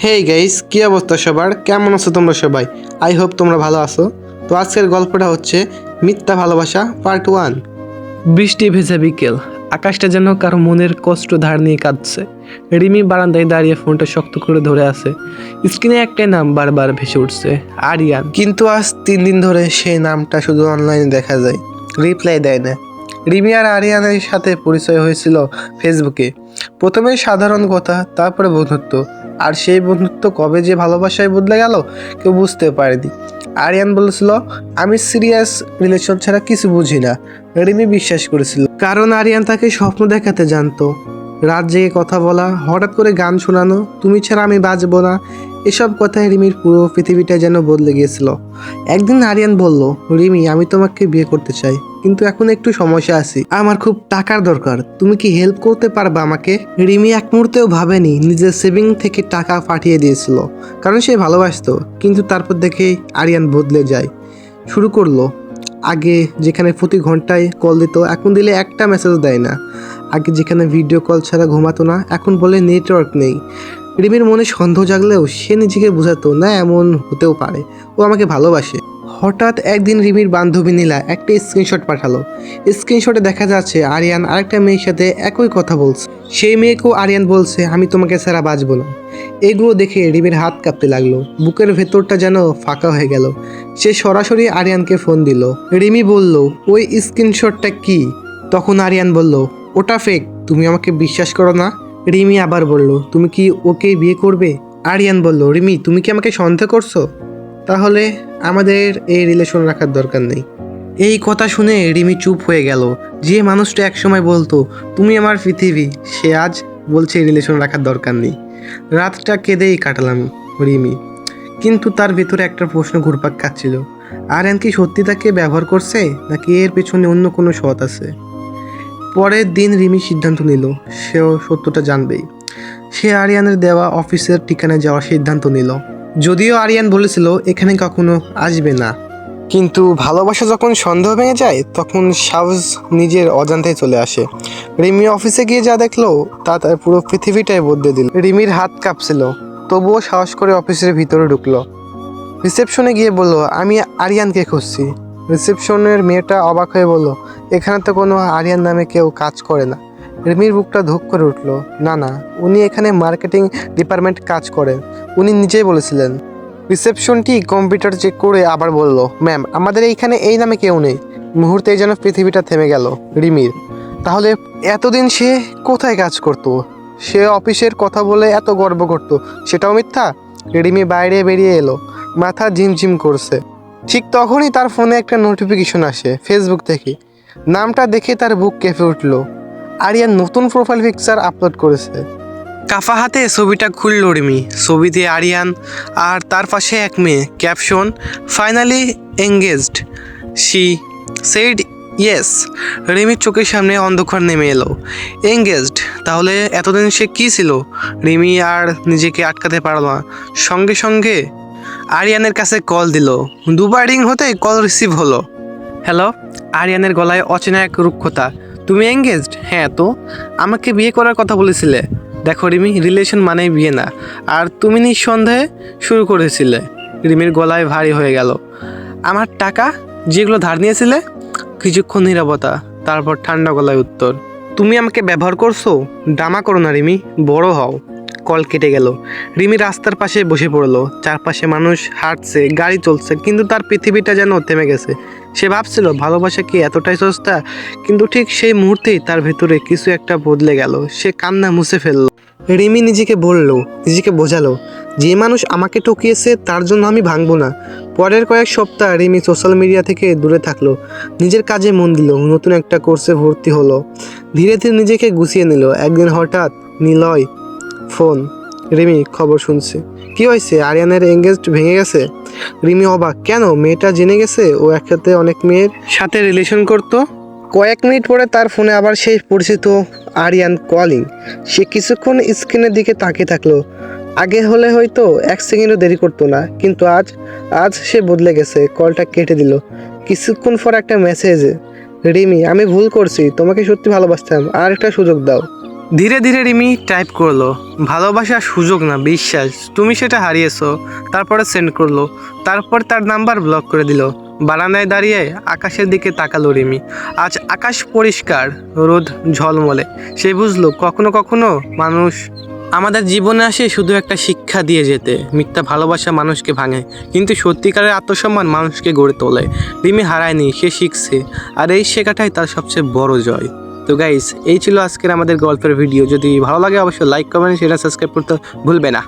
Hey guys কি অবস্থা সবার? কেমন আছো তোমরা সবাই? আই হোপ তোমরা ভালো আছো। তো আজকের গল্পটা হচ্ছে মিথ্যা ভালোবাসা পার্ট ওয়ান বৃষ্টি ভেজা বিকেল। আকাশটা যেন কারও মনের কষ্ট ধার নিয়ে কাঁদছে। রিমি বারান্দায় দাঁড়িয়ে ফোনটা শক্ত করে ধরে আছে। স্ক্রিনে একটাই নাম বারবার ভেসে উঠছে আরিয়ান। কিন্তু আজ তিন দিন ধরে সেই নামটা শুধু অনলাইনে দেখা যায় রিপ্লাই দেয় না। রিমি আর আরিয়ানের সাথে পরিচয় হয়েছিল ফেসবুকে প্রথমে সাধারণ কথা তারপরে বন্ধুত্ব। আর সেই বন্ধুত্ব কবে যে ভালোবাসায় বদলে গেল, কেউ বুঝতে পারেনি। আরিয়ান বলেছিল, আমি সিরিয়াস রিলেশন ছাড়া কিছু বুঝি না। রিমি বিশ্বাস করেছিল। কারণ আরিয়ান তাকে স্বপ্ন দেখাতে জানতো। রাত জেগে কথা বলা, হঠাৎ করে গান শোনানো, তুমি ছাড়া আমি বাজবো না। এসব কথায় রিমির পুরো পৃথিবীটা যেন বদলে গিয়েছিল। একদিন আরিয়ান বলল, রিমি, আমি তোমাকে বিয়ে করতে চাই। কিন্তু এখন একটু সমস্যা আছি। আমার খুব টাকার দরকার। তুমি কি হেল্প করতে পারবে আমাকে? রিমি এক মুহূর্তেও ভাবেনি নিজের সেভিং থেকে টাকা পাঠিয়ে দিয়েছিল, কারণ সে ভালোবাসতো। কিন্তু তারপর দেখে আরিয়ান বদলে যায়। শুরু করল। আগে যেখানে প্রতি ঘন্টায় কল দিত, এখন দিলে একটা মেসেজ দেয় না। আগে যেখানে ভিডিও কল ছাড়া ঘুমাতো না, এখন বলে নেটওয়ার্ক নেই। রিমির মনে সন্দেহ জাগলেও সে নিজেকে বোঝাতো, না, এমন হতেও পারে। ও আমাকে ভালোবাসে। হঠাৎ একদিন রিমির বান্ধবী নীলা একটা স্ক্রিনশট পাঠালো। স্ক্রিনশটে দেখা যাচ্ছে আরিয়ান আরেকটা মেয়ের সাথে একই কথা বলছে। সেই মেয়েকেও আরিয়ান বলছে, আমি তোমাকে ছাড়া বাঁচবো না। এগুলো দেখে রিমির হাত কাঁপতে লাগল। বুকের ভেতরটা যেন ফাঁকা হয়ে গেল। সে সরাসরি আরিয়ানকে ফোন দিল। রিমি বলল, ওই স্ক্রিনশটটা কি? তখন আরিয়ান বলল, ওটা ফেক তুমি আমাকে বিশ্বাস করো না? রিমি আবার বলল, তুমি কি ওকে বিয়ে করবে? আরিয়ান বলল, রিমি, তুমি কি আমাকে সন্দেহ করছ? তাহলে আমাদের এই রিলেশন রাখার দরকার নেই। এই কথা শুনে রিমি চুপ হয়ে গেল। যে মানুষটা একসময় বলতো, তুমি আমার পৃথিবী সে আজ বলছে রিলেশন রাখার দরকার নেই। রাতটা কেঁদেই কাটালাম রিমি। কিন্তু তার ভেতরে একটা প্রশ্ন ঘুরপাক খাচ্ছিল। আর আরিয়ান কি সত্যি তাকে ব্যবহার করছে, নাকি এর পেছনে অন্য কোনো সৎ আছে? পরের দিন রিমি সিদ্ধান্ত নিল, সেও সত্যটা জানবেই। সে আরিয়ানের দেওয়া অফিসের ঠিকানায় যাওয়ার সিদ্ধান্ত নিল। যদিও আরিয়ান বলেছিল, এখানে কখনো আসবে না। কিন্তু ভালোবাসা যখন সন্দেহ ভেঙে যায়, তখন সাহস নিজের অজান্তে চলে আসে। রিমি অফিসে গিয়ে যা দেখল, তা তার পুরো পৃথিবীটাই বদলে দিল। রিমির হাত কাঁপছিল, তবুও সাহস করে অফিসের ভিতরে ঢুকলো। রিসেপশনে গিয়ে বলল, আমি আরিয়ানকে খুঁজছি। রিসেপশনের মেয়েটা অবাক হয়ে বলল, এখানে তো কোনো আরিয়ান নামে কেউ কাজ করে না। রিমির বুকটা ধুক করে উঠল। না না, উনি এখানে মার্কেটিং ডিপার্টমেন্ট কাজ করেন উনি নিজেই বলেছিলেন। রিসেপশনটি কম্পিউটার চেক করে আবার বলল, ম্যাম, আমাদের এইখানে এই নামে কেউ নেই। মুহূর্তেই যেন পৃথিবীটা থেমে গেল, রিমির। তাহলে এতদিন সে কোথায় কাজ করত? সে অফিসের কথা বলে এত গর্ব করত, সেটাও মিথ্যা? রিমি বাইরে বেরিয়ে এলো, মাথা ঝিমঝিম করছে। ঠিক তখনই তার ফোনে একটা নোটিফিকেশন আসে, ফেসবুক থেকে। নামটা দেখে তার বুক কেঁপে উঠল। আরিয়ান নতুন প্রোফাইল পিকচার আপলোড করেছে। কাফা হাতে ছবিটা খুলল রিমি। ছবিতে আরিয়ান আর তার পাশে এক মেয়ে, caption finally engaged she said yes রিমির চোখের সামনে অন্ধকার নেমে এলো। এঙ্গেজড তাহলে এতদিন সে কী ছিল? রিমি আর নিজেকে আটকাতে পারল না। সঙ্গে সঙ্গে আরিয়ানের কাছে কল দিল। দুবার রিং হতে কল রিসিভ হলো। হ্যালো আরিয়ানের গলায় অচেনা এক রুক্ষতা। তুমি এঙ্গেজড হ্যাঁ তো? আমাকে বিয়ে করার কথা বলেছিলে। দেখো রিমি রিলেশন মানেই বিয়ে না। আর তুমি নিঃসন্দেহে শুরু করেছিলে। রিমির গলায় ভারী হয়ে গেল। আমার টাকা যেগুলো ধার নিয়েছিলে, কিছুক্ষণ নিরবতা, তারপর ঠান্ডা গলায় উত্তর, তুমি আমাকে ব্যবহার করছ? ডামা করো না রিমি, বড় হও। কল কেটে গেল। রিমি রাস্তার পাশে বসে পড়ল। চারপাশে মানুষ হাঁটছে, গাড়ি চলছে, কিন্তু তার পৃথিবীটা যেন থেমে গেছে। সে ভাবছিল, ভালোবাসা কি এতটাই সস্তা? কিন্তু ঠিক সেই মুহূর্তেই তার ভেতরে কিছু একটা বদলে গেল। সে কান্না মুছে ফেলল। রিমি নিজেকে বলল, নিজেকে বোঝালো, যে মানুষ আমাকে ঠকিয়েছে, তার জন্য আমি ভাঙবো না। পরের কয়েক সপ্তাহ রিমি সোশ্যাল মিডিয়া থেকে দূরে থাকল। নিজের কাজে মন দিল, নতুন একটা কোর্সে ভর্তি হলো। ধীরে ধীরে নিজেকে গুছিয়ে নিল। একদিন হঠাৎ নিলয় ফোন। রিমি খবর শুনছে। কি হয়েছে? আরিয়ানের এঙ্গেজড ভেঙে গেছে? রিমি অবাক, কেন? মেয়েটা জেনে গেছে ও একসাথে অনেক মেয়ের সাথে রিলেশন করতো। কয়েক মিনিট পরে তার ফোনে আবার সেই পরিচিত আরিয়ান কলিং সে কিছুক্ষণ স্ক্রিনের দিকে তাকিয়ে থাকল। আগে হলে হয়তো এক সেকেন্ডও দেরি করতো না, কিন্তু আজ আজ সে বদলে গেছে কলটা কেটে দিল। কিছুক্ষণ পর একটা মেসেজ রিমি, আমি ভুল করছি, তোমাকে সত্যি ভালোবাসতাম আর একটা সুযোগ দাও। ধীরে ধীরে রিমি টাইপ করল ভালোবাসার সুযোগ না, বিশ্বাস। তুমি সেটা হারিয়েছো, তারপরে সেন্ড করল, তারপর তার নাম্বার ব্লক করে দিল। বারান্দায় দাঁড়িয়ে আকাশের দিকে তাকালো রিমি। আজ আকাশ পরিষ্কার, রোদ ঝলমলে। সে বুঝলো, কখনো কখনো মানুষ আমাদের জীবনে আসে শুধু একটা শিক্ষা দিয়ে যেতে। মিথ্যা ভালোবাসা মানুষকে ভাঙে, কিন্তু সত্যিকারের আত্মসম্মান মানুষকে গড়ে তোলে। রিমি হারায়নি, সে শিখছে, আর এই শেখাটাই তার সবচেয়ে বড় জয়। তো গাইস এই ছিল আজকের আমাদের গল্পের ভিডিও যদি ভালো লাগে, অবশ্যই লাইক কমেন্ট শেয়ার সাবস্ক্রাইব করতে ভুলবে না।